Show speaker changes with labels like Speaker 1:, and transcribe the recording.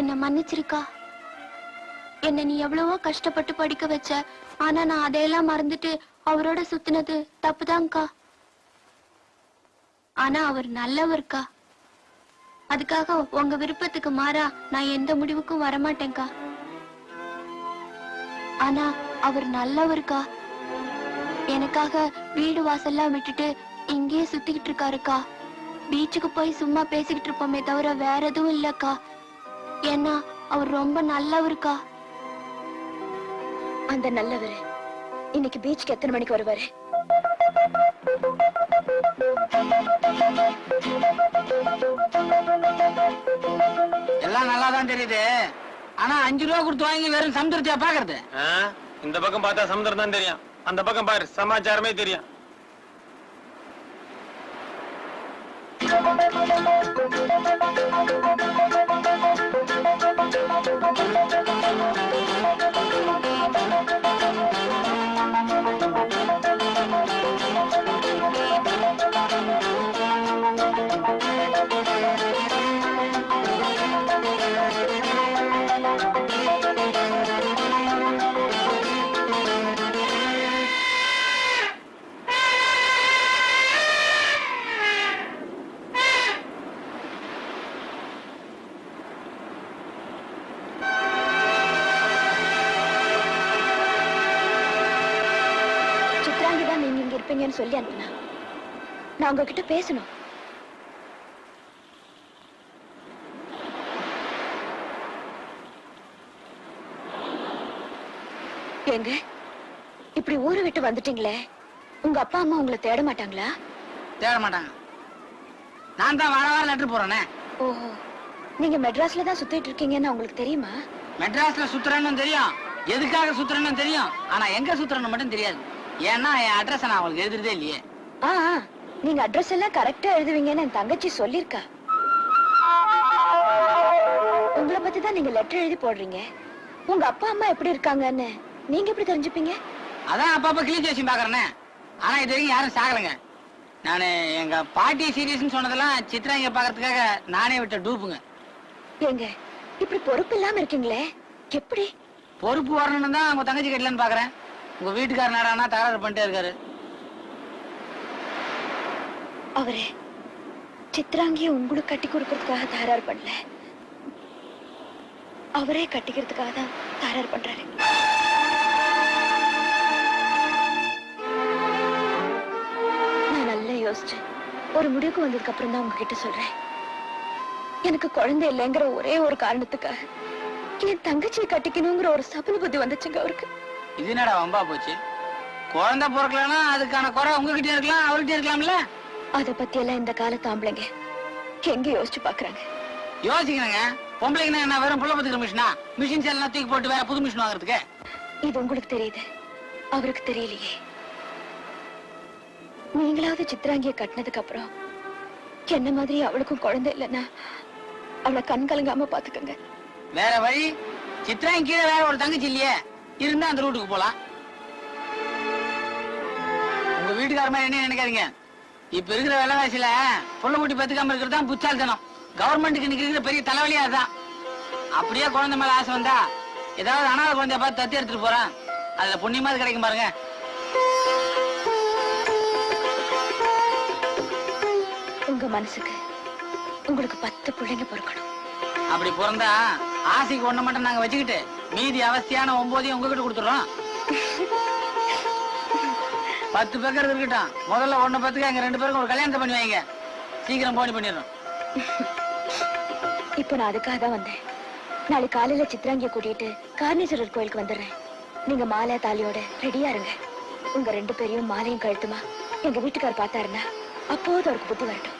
Speaker 1: என்ன மன்னிச்சிருக்கா? என்ன நீ எவ்வளவோ கஷ்டப்பட்டு படிக்க வச்ச ஆனா நான் அதையெல்லாம் மறந்துட்டு அவரோட சுத்தினது தப்புதான்க்கா. ஆனா அவர் நல்லவர்க்கா. அதுக்காக உங்க விருப்பத்துக்கு மாறா நான் எந்த முடிவுக்கும் வரமாட்டேங்க்கா ஆனா அவர் நல்லவர்க்கா. எனக்காக வீடு வாசல்லாம் விட்டுட்டு இங்கேயே சுத்திக்கிட்டு இருக்காருக்கா. பீச்சுக்கு போய் சும்மா பேசிக்கிட்டு இருப்போமே தவிர வேற எதுவும் இல்லக்கா. ஏன்னா அவர் ரொம்ப நல்லவருக்கா?
Speaker 2: அந்த நல்லவர் இன்னைக்கு பீச்சுக்கு எத்தனை மணிக்கு வருவாரு?
Speaker 3: எல்லாம் நல்லா தான் தெரியுது. ஆனா அஞ்சு ரூபா கொடுத்து வாங்கி வெறும் சமுத்திரத்தையா பாக்குறது?
Speaker 4: இந்த பக்கம் பார்த்தா சமுத்திரம் தான் தெரியும். அந்த பக்கம் பாரு சமாச்சாரமே தெரியும்.
Speaker 2: சித்ராங்கி இருப்பீங்கன்னு சொல்லி அனுப்புனா. நான் உங்ககிட்ட பேசணும். ஏங்க இப்படி ஊரை விட்டு வந்துட்டீங்களே? உங்க அப்பா அம்மா உங்களை தேட மாட்டாங்களா?
Speaker 3: தேட மாட்டாங்க. நான் தான் வார வாரம் லெட்டர் போறேனே
Speaker 2: ஓஹோ நீங்க மெட்ராஸ்ல தான் சுத்திட்டு இருக்கீங்கன்னு உங்களுக்கு தெரியுமா?
Speaker 3: மெட்ராஸ்ல சுத்துறேன்னு தெரியும். எதுக்காக சுத்துறேன்னு தெரியும். ஆனா எங்க சுத்துறேன்னு மட்டும் தெரியாது. ஏன்னா என் அட்ரஸ் நான் அவங்களுக்கு எழுதுறதே இல்லையே.
Speaker 2: ஆ நீங்க அட்ரஸ் எல்லாம் கரெக்டா எழுதுவீங்கன்னு என் தங்கச்சி சொல்லிருக்கா உங்களை பத்தி தான் நீங்க லெட்டர் எழுதி போடுறீங்க. உங்க அப்பா அம்மா எப்படி இருக்காங்கன்னு நீங்க எப்படி தெரிஞ்சுப்பீங்க?
Speaker 3: அதான் அப்பப்ப கிளி ஜோசி பாக்குறேனே ஆனா இது வரைக்கும் யாரும் சாகலைங்க. நானு எங்க பாட்டி சீரியஸ்னு சொன்னதெல்லாம் சித்ராங்க பாக்குறதுக்காக நானே விட்ட டூப்புங்க.
Speaker 2: ஏங்க இப்படி பொறுப்பு இல்லாம இருக்கீங்களே? எப்படி?
Speaker 3: பொறுப்பு வரணும்னு தான் உங்க தங்கச்சி கட்டலன்னு பாக்குறேன் உங்க வீட்டுக்காரர் நேரானா தகராறு பண்ணிட்டே இருக்காரு.
Speaker 2: அவரே சித்ராங்கிய உங்களுக்கு கட்டி கொடுக்கறதுக்காக தகராறு பண்ணல. அவரே கட்டிக்கிறதுக்காக தான் தகராறு பண்றாரு. நான் நல்லா யோசிச்சேன். ஒரு முடிவுக்கு வந்ததுக்கு அப்புறம் தான் உங்ககிட்ட சொல்றேன். எனக்கு குழந்தை இல்லைங்கிற ஒரே ஒரு காரணத்துக்காக என் தங்கச்சியை கட்டிக்கணுங்கிற ஒரு சபல புத்தி வந்துச்சுங்க அவருக்கு.
Speaker 3: இது என்னடா வம்பா போச்சு? குழந்தை பிறக்கலன்னா அதுக்கான குறை உங்ககிட்ட இருக்கலாம் அவர்கிட்ட இருக்கலாம்ல?
Speaker 2: அத பத்தி எல்லாம் இந்த காலத்து ஆம்பளைங்க எங்க யோசிச்சு பாக்குறாங்க?
Speaker 3: யோசிக்கணுங்க. பொம்பளைக்குன்னா என்ன வெறும் புள்ள பத்துக்கிற மிஷினா? மிஷின் எல்லாம் தூக்கி போட்டு வேற புது மிஷின் வாங்குறதுக்கு?
Speaker 2: இது உங்களுக்கு தெரியுது. அவருக்கு தெரியலையே. நீங்களாவது சித்ராங்கிய கட்டினதுக்கு அப்புறம் என்ன மாதிரி அவளுக்கும் குழந்தை இல்லைன்னா அவளை கண் கலங்காம பாத்துக்கோங்க.
Speaker 3: வேற வழி? சித்ராங்க கீழே வேற ஒரு தங்கச்சி இல்லையே? இருந்தா அந்த ரூட்டுக்கு போலாம். உங்க வீட்டுக்கார மாதிரி என்ன நினைக்காதீங்க. இப்ப இருக்கிற விலைவாசியில புள்ள குட்டி பத்துக்காம இருக்கிறது தான் புச்சாலித்தனம் கவர்மெண்ட்டுக்கு இன்னைக்கு இருக்கிற பெரிய தலைவலியா அதுதான். அப்படியே குழந்தை மேல ஆசை வந்தா ஏதாவது அனாதை குழந்தைய பார்த்து தத்தி எடுத்துட்டு போறேன். அதுல புண்ணியமாவது கிடைக்கும் பாருங்க.
Speaker 2: உங்க மனசுக்கு உங்களுக்கு பத்து பிள்ளைங்க பிறக்கணும்.
Speaker 3: அப்படி பிறந்தா ஆசைக்கு ஒண்ணு மட்டும் நாங்க வச்சுக்கிட்டு மீதி அவசியான ஒன்பதையும் உங்ககிட்ட கொடுத்துடுறோம். பத்து பேக்கர் இருக்கட்டும். முதல்ல ஒன்னு பத்துக்கு எங்க ரெண்டு பேருக்கும் ஒரு கல்யாணத்தை பண்ணி வைங்க. சீக்கிரம் போனி பண்ணிடுறோம்.
Speaker 2: இப்போ நான் அதுக்காக தான் வந்தேன். நாளைக்கு காலையில சித்ராங்கிய கூட்டிட்டு காரணீஸ்வரர் கோயிலுக்கு வந்துடுறேன். நீங்க மாலை தாலியோட ரெடியா இருங்க. உங்க ரெண்டு பேரையும் மாலையும் கழுத்துமா எங்க வீட்டுக்கார் பார்த்தாருன்னா அப்போது அவருக்கு புத்தி வரட்டும்.